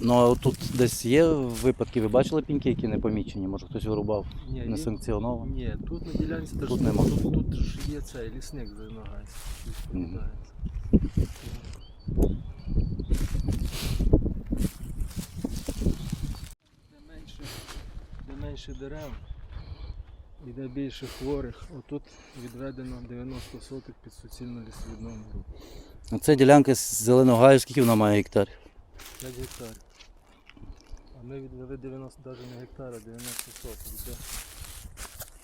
Ну а тут десь є випадки, ви бачили піньки, які не помічені? Може хтось вирубав Ні, не санкціоновано? Ні, тут на ділянці Тут тут, нема. тут, тут ж є цей лісник вимагається. Мгм. Де менше, де менше дерев і де більше хворих, отут відведено 90 соток під суцільну лісовідновну групу. А це ділянка з зеленого гаю, скільки вона має гектарів? 5 гектарів. Ми відвели 90 навіть не гектара, 90 соток.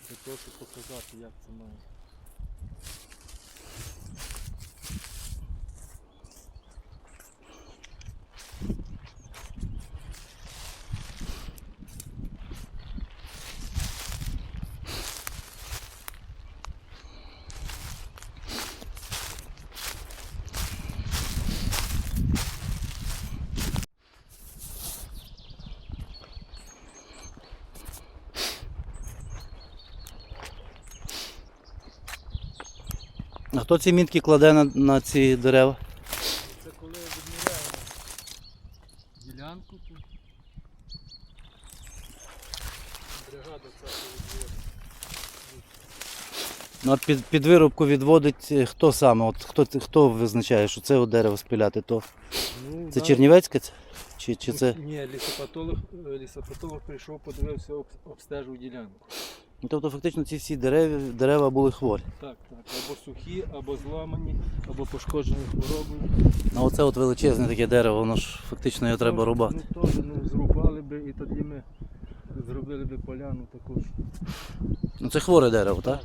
Для того, щоб показати, як це має. А хто ці мітки кладе на, на ці дерева? Це коли відміряємо ділянку тут. Бригада ця відводить. Ну, от під, під вирубку відводить е, хто саме? От хто, хто визначає, що це от дерево спиляти? То Ну, це да. Чернівецьке? це? Чи, чи це? Ні, лісопатолог, е, лісопатолог прийшов, подивився, об- обстежив ділянку. Ну, тобто фактично ці всі дерева, дерева були хворі. Так, так. Або сухі, або зламані, або пошкоджені хворобою. А оце от величезне таке дерево, воно ж фактично його треба рубати. Ну теж ну, зрубали би і тоді ми зробили би поляну також. Ну це хворе дерево, так.